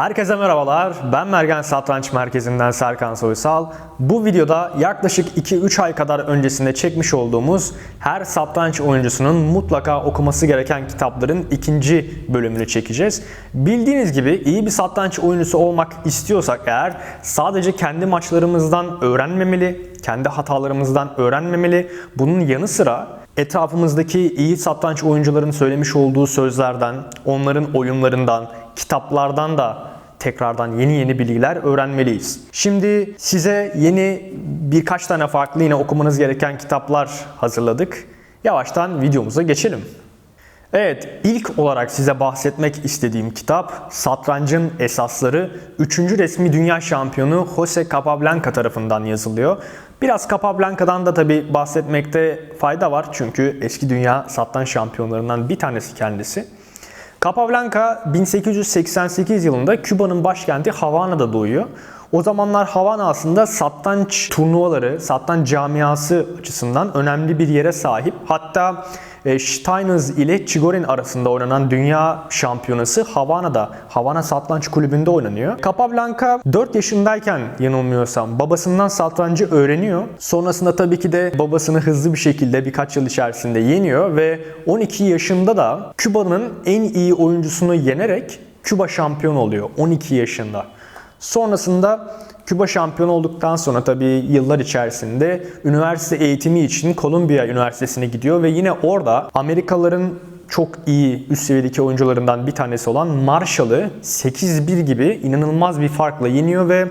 Herkese merhabalar. Ben Mergen Satranç Merkezi'nden Serkan Soysal. Bu videoda yaklaşık 2-3 ay kadar öncesinde çekmiş olduğumuz her satranç oyuncusunun mutlaka okuması gereken kitapların ikinci bölümünü çekeceğiz. Bildiğiniz gibi iyi bir satranç oyuncusu olmak istiyorsak eğer sadece kendi maçlarımızdan öğrenmemeli, kendi hatalarımızdan öğrenmemeli. Bunun yanı sıra etrafımızdaki iyi satranç oyuncuların söylemiş olduğu sözlerden, onların oyunlarından, kitaplardan da tekrardan yeni yeni bilgiler öğrenmeliyiz. Şimdi size yeni birkaç tane farklı yine okumanız gereken kitaplar hazırladık. Yavaştan videomuza geçelim. Evet, ilk olarak size bahsetmek istediğim kitap Satrancın Esasları 3. resmi dünya şampiyonu Jose Capablanca tarafından yazılıyor. Biraz Capablanca'dan da tabi bahsetmekte fayda var çünkü eski dünya satranç şampiyonlarından bir tanesi kendisi. Capablanca 1888 yılında Küba'nın başkenti Havana'da doğuyor. O zamanlar Havana aslında satranç turnuvaları, satranç camiası açısından önemli bir yere sahip. Hatta Steiners ile Chigorin arasında oynanan dünya şampiyonası Havana'da, Havana Satranç Kulübü'nde oynanıyor. Capablanca 4 yaşındayken yanılmıyorsam babasından satrancı öğreniyor. Sonrasında tabii ki de babasını hızlı bir şekilde birkaç yıl içerisinde yeniyor ve 12 yaşında da Küba'nın en iyi oyuncusunu yenerek Küba şampiyon oluyor 12 yaşında. Sonrasında Küba şampiyon olduktan sonra tabii yıllar içerisinde üniversite eğitimi için Columbia Üniversitesi'ne gidiyor ve yine orada Amerikalıların çok iyi üst seviyedeki oyuncularından bir tanesi olan Marshall'ı 8-1 gibi inanılmaz bir farkla yeniyor ve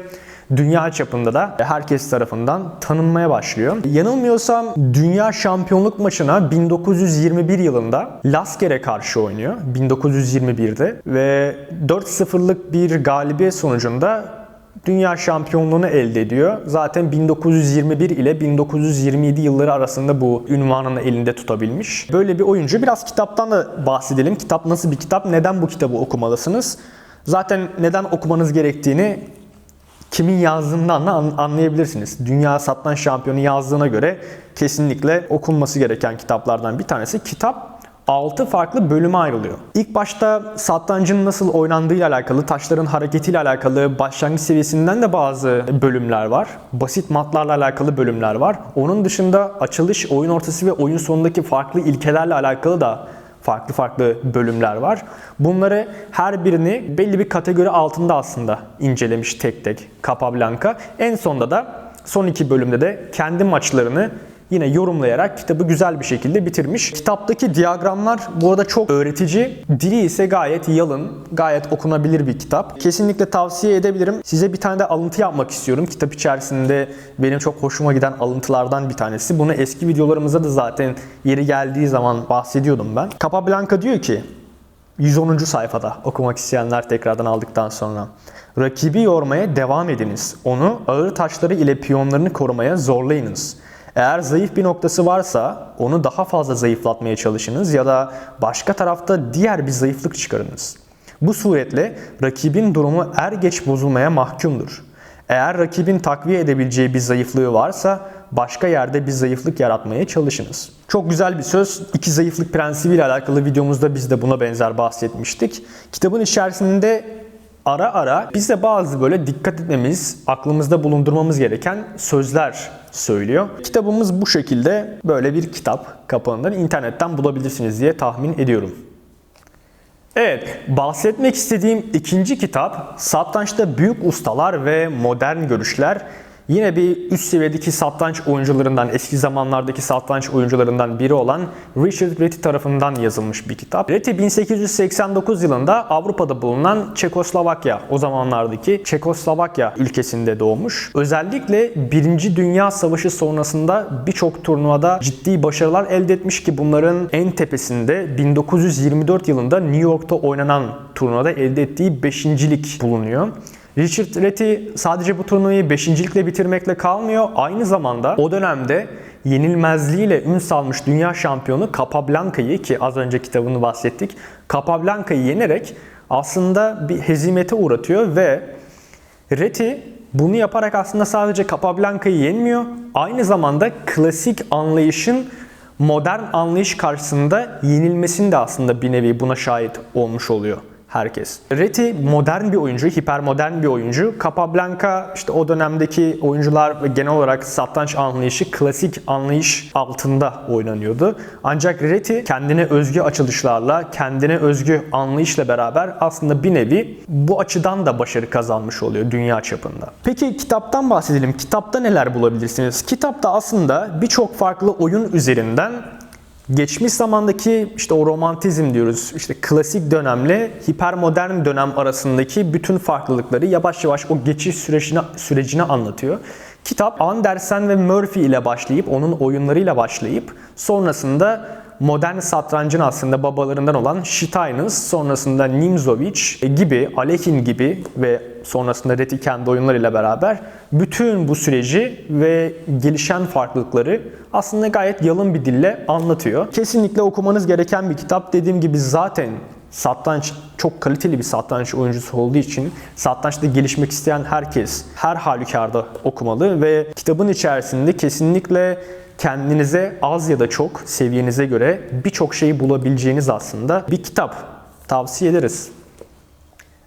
dünya çapında da herkes tarafından tanınmaya başlıyor. Yanılmıyorsam dünya şampiyonluk maçına 1921 yılında Lasker'e karşı oynuyor. 1921'de ve 4-0'lık bir galibiyet sonucunda dünya şampiyonluğunu elde ediyor. Zaten 1921 ile 1927 yılları arasında bu ünvanını elinde tutabilmiş. Böyle bir oyuncu. Biraz kitaptan da bahsedelim. Kitap nasıl bir kitap? Neden bu kitabı okumalısınız? Zaten neden okumanız gerektiğini kimin yazdığından da anlayabilirsiniz. Dünya Satranç Şampiyonu yazdığına göre kesinlikle okunması gereken kitaplardan bir tanesi. Kitap 6 farklı bölüme ayrılıyor. İlk başta satrancın nasıl oynandığıyla alakalı, taşların hareketiyle alakalı başlangıç seviyesinden de bazı bölümler var. Basit matlarla alakalı bölümler var. Onun dışında açılış, oyun ortası ve oyun sonundaki farklı ilkelerle alakalı da farklı farklı bölümler var. Bunları her birini belli bir kategori altında aslında incelemiş tek tek Capablanca. En sonda da son iki bölümde de kendi maçlarını yine yorumlayarak kitabı güzel bir şekilde bitirmiş. Kitaptaki diyagramlar bu arada çok öğretici. Dili ise gayet yalın, gayet okunabilir bir kitap. Kesinlikle tavsiye edebilirim. Size bir tane de alıntı yapmak istiyorum. Kitap içerisinde benim çok hoşuma giden alıntılardan bir tanesi. Bunu eski videolarımızda da zaten yeri geldiği zaman bahsediyordum ben. Capablanca diyor ki 110. sayfada okumak isteyenler tekrardan aldıktan sonra. Rakibi yormaya devam ediniz. Onu ağır taşları ile piyonlarını korumaya zorlayınız. Eğer zayıf bir noktası varsa onu daha fazla zayıflatmaya çalışınız ya da başka tarafta diğer bir zayıflık çıkarınız. Bu suretle rakibin durumu er geç bozulmaya mahkumdur. Eğer rakibin takviye edebileceği bir zayıflığı varsa başka yerde bir zayıflık yaratmaya çalışınız. Çok güzel bir söz. İki zayıflık prensibiyle alakalı videomuzda biz de buna benzer bahsetmiştik. Kitabın içerisinde ara ara bize bazı böyle dikkat etmemiz, aklımızda bulundurmamız gereken sözler söylüyor. Kitabımız bu şekilde böyle bir kitap kapağından internetten bulabilirsiniz diye tahmin ediyorum. Evet, bahsetmek istediğim ikinci kitap Satrançta Büyük Ustalar ve Modern Görüşler. Yine bir üst seviyedeki satranç oyuncularından, eski zamanlardaki satranç oyuncularından biri olan Richard Reti tarafından yazılmış bir kitap. Reti 1889 yılında Avrupa'da bulunan Çekoslovakya, o zamanlardaki Çekoslovakya ülkesinde doğmuş. Özellikle 1. Dünya Savaşı sonrasında birçok turnuvada ciddi başarılar elde etmiş ki bunların en tepesinde 1924 yılında New York'ta oynanan turnuvada elde ettiği 5.lik bulunuyor. Richard Reti sadece bu turnuvayı 5. bitirmekle kalmıyor. Aynı zamanda o dönemde yenilmezliğiyle ün salmış dünya şampiyonu Capablanca'yı ki az önce kitabını bahsettik. Capablanca'yı yenerek aslında bir hezimete uğratıyor ve Reti bunu yaparak aslında sadece Capablanca'yı yenmiyor. Aynı zamanda klasik anlayışın modern anlayış karşısında yenilmesini de aslında bir nevi buna şahit olmuş oluyor. Herkes. Reti modern bir oyuncu, hipermodern bir oyuncu. Capablanca işte o dönemdeki oyuncular genel olarak satranç anlayışı klasik anlayış altında oynanıyordu. Ancak Reti kendine özgü açılışlarla, kendine özgü anlayışla beraber aslında bir nevi bu açıdan da başarı kazanmış oluyor dünya çapında. Peki kitaptan bahsedelim. Kitapta neler bulabilirsiniz? Kitapta aslında birçok farklı oyun üzerinden geçmiş zamandaki işte o romantizm diyoruz, işte klasik dönemle hipermodern dönem arasındaki bütün farklılıkları yavaş yavaş o geçiş sürecine, sürecini anlatıyor. Kitap Andersen ve Murphy ile başlayıp, onun oyunlarıyla başlayıp sonrasında modern satrancın aslında babalarından olan Steines, sonrasında Nimzovic gibi, Alekin gibi ve sonrasında Reti kendi oyunlarıyla beraber bütün bu süreci ve gelişen farklılıkları aslında gayet yalın bir dille anlatıyor. Kesinlikle okumanız gereken bir kitap. Dediğim gibi zaten satranç çok kaliteli bir satranç oyuncusu olduğu için satrançta gelişmek isteyen herkes her halükarda okumalı ve kitabın içerisinde kesinlikle kendinize az ya da çok seviyenize göre birçok şeyi bulabileceğiniz aslında bir kitap. Tavsiye ederiz.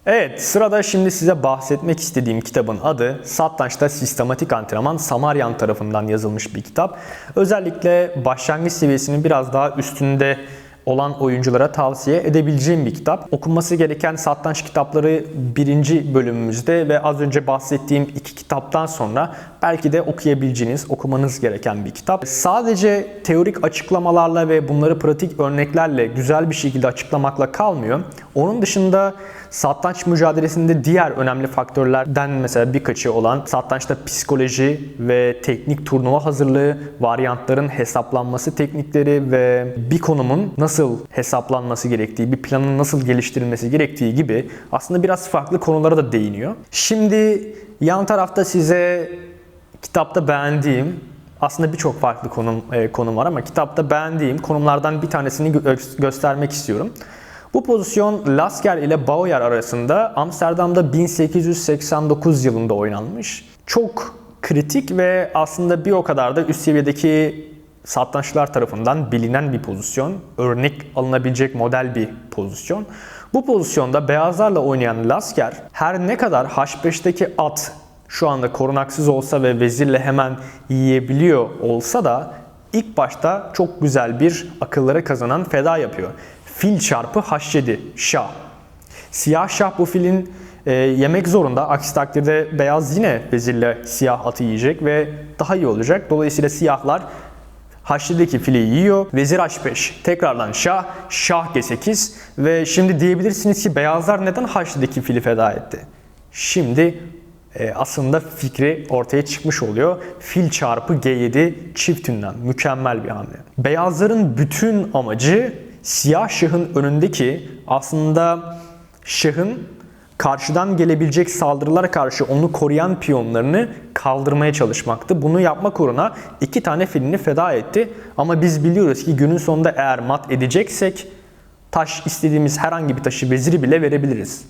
Evet, sırada şimdi size bahsetmek istediğim kitabın adı Satrançta Sistematik Antrenman Samaryan tarafından yazılmış bir kitap. Özellikle başlangıç seviyesinin biraz daha üstünde olan oyunculara tavsiye edebileceğim bir kitap. Okunması gereken satranç kitapları birinci bölümümüzde ve az önce bahsettiğim iki kitaptan sonra belki de okuyabileceğiniz, okumanız gereken bir kitap. Sadece teorik açıklamalarla ve bunları pratik örneklerle güzel bir şekilde açıklamakla kalmıyor. Onun dışında satranç mücadelesinde diğer önemli faktörlerden mesela birkaçı olan satrançta psikoloji ve teknik turnuva hazırlığı, varyantların hesaplanması teknikleri ve bir konumun nasıl hesaplanması gerektiği, bir planın nasıl geliştirilmesi gerektiği gibi aslında biraz farklı konulara da değiniyor. Şimdi yan tarafta size kitapta beğendiğim aslında birçok farklı konum e, konum var ama kitapta beğendiğim konumlardan bir tanesini gö- göstermek istiyorum. Bu pozisyon Lasker ile Bauer arasında Amsterdam'da 1889 yılında oynanmış. Çok kritik ve aslında bir o kadar da üst seviyedeki satranççılar tarafından bilinen bir pozisyon. Örnek alınabilecek model bir pozisyon. Bu pozisyonda beyazlarla oynayan Lasker her ne kadar H5'teki at şu anda korunaksız olsa ve vezirle hemen yiyebiliyor olsa da ilk başta çok güzel bir akıllara kazanan feda yapıyor. Fil çarpı H7 şah. Siyah şah bu filin e, yemek zorunda. Aksi takdirde beyaz yine vezirle siyah atı yiyecek ve daha iyi olacak. Dolayısıyla siyahlar H7'deki fili yiyor. Vezir H5. Tekrardan şah. Şah G8. Ve şimdi diyebilirsiniz ki beyazlar neden H7'deki fili feda etti? Şimdi e, aslında fikri ortaya çıkmış oluyor. Fil çarpı G7 çift ünlem. Mükemmel bir hamle. Beyazların bütün amacı siyah şahın önündeki aslında şahın karşıdan gelebilecek saldırılara karşı onu koruyan piyonlarını kaldırmaya çalışmaktı. Bunu yapmak uğruna iki tane filini feda etti. Ama biz biliyoruz ki günün sonunda eğer mat edeceksek taş istediğimiz herhangi bir taşı veziri bile verebiliriz.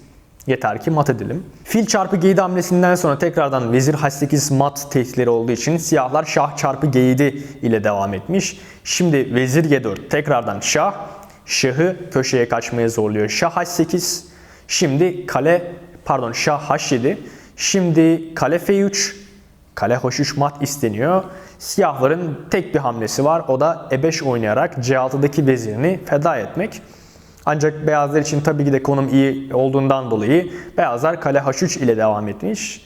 Yeter ki mat edelim. Fil çarpı G7 hamlesinden sonra tekrardan vezir H8 mat tehditleri olduğu için siyahlar şah çarpı G7 ile devam etmiş. Şimdi vezir G4 tekrardan şah. Şahı köşeye kaçmaya zorluyor. Şah H8. Şimdi kale pardon şah H7. Şimdi kale F3. Kale H3 mat isteniyor. Siyahların tek bir hamlesi var. O da E5 oynayarak C6'daki vezirini feda etmek. Ancak beyazlar için tabii ki de konum iyi olduğundan dolayı beyazlar kale H3 ile devam etmiş.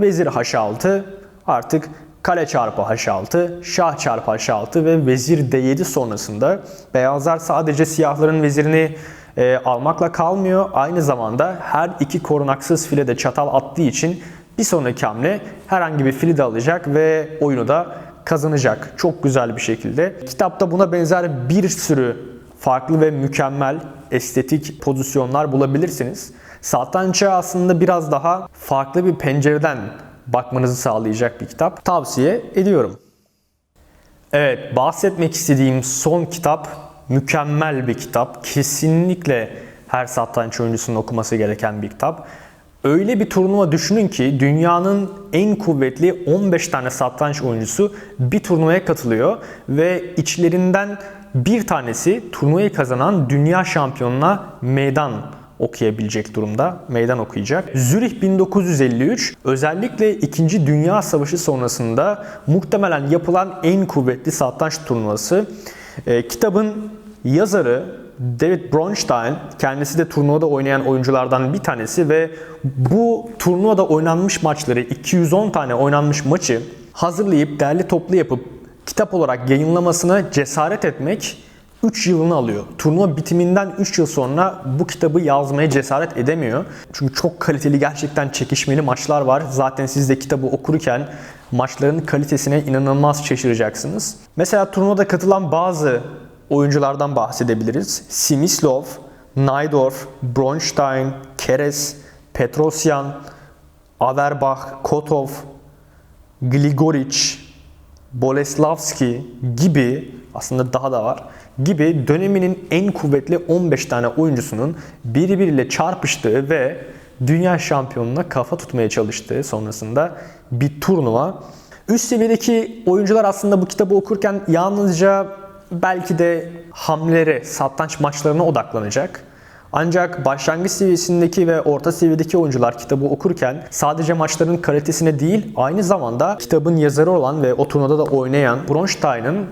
Vezir H6 artık kale çarpı H6, şah çarpı H6 ve vezir D7 sonrasında beyazlar sadece siyahların vezirini e, almakla kalmıyor. Aynı zamanda her iki korunaksız file de çatal attığı için bir sonraki hamle herhangi bir fili de alacak ve oyunu da kazanacak. Çok güzel bir şekilde. Kitapta buna benzer bir sürü farklı ve mükemmel estetik pozisyonlar bulabilirsiniz. Satranç'a aslında biraz daha farklı bir pencereden bakmanızı sağlayacak bir kitap. Tavsiye ediyorum. Evet, bahsetmek istediğim son kitap mükemmel bir kitap. Kesinlikle her satranç oyuncusunun okuması gereken bir kitap. Öyle bir turnuva düşünün ki dünyanın en kuvvetli 15 tane satranç oyuncusu bir turnuvaya katılıyor ve içlerinden bir tanesi turnuvayı kazanan dünya şampiyonuna meydan okuyabilecek durumda. Meydan okuyacak. Zürih 1953 özellikle 2. Dünya Savaşı sonrasında muhtemelen yapılan en kuvvetli satranç turnuvası. E, kitabın yazarı David Bronstein kendisi de turnuvada oynayan oyunculardan bir tanesi ve bu turnuvada oynanmış maçları 210 tane oynanmış maçı hazırlayıp derli toplu yapıp kitap olarak yayınlamasına cesaret etmek 3 yılını alıyor. Turnuva bitiminden 3 yıl sonra bu kitabı yazmaya cesaret edemiyor. Çünkü çok kaliteli gerçekten çekişmeli maçlar var. Zaten siz de kitabı okurken maçların kalitesine inanılmaz şaşıracaksınız. Mesela turnuvada katılan bazı oyunculardan bahsedebiliriz. Simislov, Najdorf, Bronstein, Keres, Petrosyan, Averbach, Kotov, Gligoric, Boleslavski gibi aslında daha da var gibi döneminin en kuvvetli 15 tane oyuncusunun birbiriyle çarpıştığı ve dünya şampiyonuna kafa tutmaya çalıştığı sonrasında bir turnuva. Üst seviyedeki oyuncular aslında bu kitabı okurken yalnızca belki de hamlelere, satranç maçlarına odaklanacak. Ancak başlangıç seviyesindeki ve orta seviyedeki oyuncular kitabı okurken sadece maçların kalitesine değil aynı zamanda kitabın yazarı olan ve o turnuvada da oynayan Bronstein'ın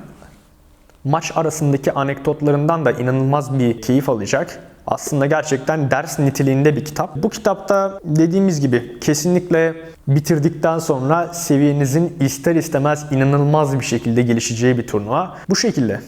maç arasındaki anekdotlarından da inanılmaz bir keyif alacak. Aslında gerçekten ders niteliğinde bir kitap. Bu kitapta dediğimiz gibi kesinlikle bitirdikten sonra seviyenizin ister istemez inanılmaz bir şekilde gelişeceği bir turnuva. Bu şekilde.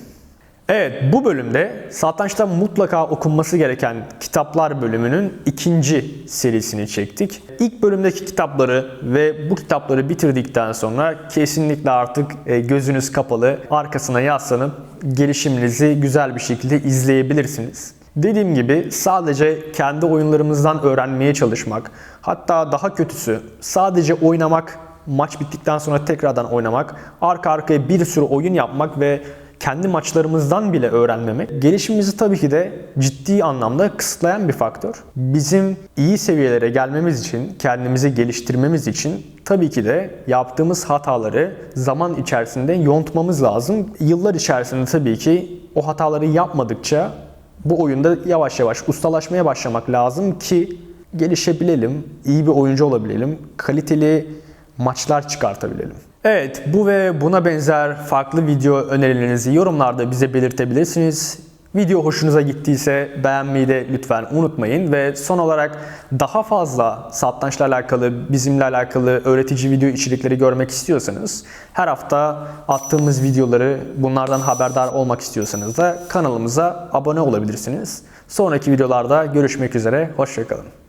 Evet bu bölümde satrançta mutlaka okunması gereken kitaplar bölümünün ikinci serisini çektik. İlk bölümdeki kitapları ve bu kitapları bitirdikten sonra kesinlikle artık e, gözünüz kapalı arkasına yaslanıp gelişiminizi güzel bir şekilde izleyebilirsiniz. Dediğim gibi sadece kendi oyunlarımızdan öğrenmeye çalışmak, hatta daha kötüsü sadece oynamak, maç bittikten sonra tekrardan oynamak, arka arkaya bir sürü oyun yapmak ve kendi maçlarımızdan bile öğrenmemek gelişimimizi tabii ki de ciddi anlamda kısıtlayan bir faktör. Bizim iyi seviyelere gelmemiz için, kendimizi geliştirmemiz için tabii ki de yaptığımız hataları zaman içerisinde yontmamız lazım. Yıllar içerisinde tabii ki o hataları yapmadıkça bu oyunda yavaş yavaş ustalaşmaya başlamak lazım ki gelişebilelim, iyi bir oyuncu olabilelim, kaliteli maçlar çıkartabilelim. Evet bu ve buna benzer farklı video önerilerinizi yorumlarda bize belirtebilirsiniz. Video hoşunuza gittiyse beğenmeyi de lütfen unutmayın ve son olarak daha fazla satrançla alakalı, bizimle alakalı öğretici video içerikleri görmek istiyorsanız her hafta attığımız videoları bunlardan haberdar olmak istiyorsanız da kanalımıza abone olabilirsiniz. Sonraki videolarda görüşmek üzere, hoşçakalın.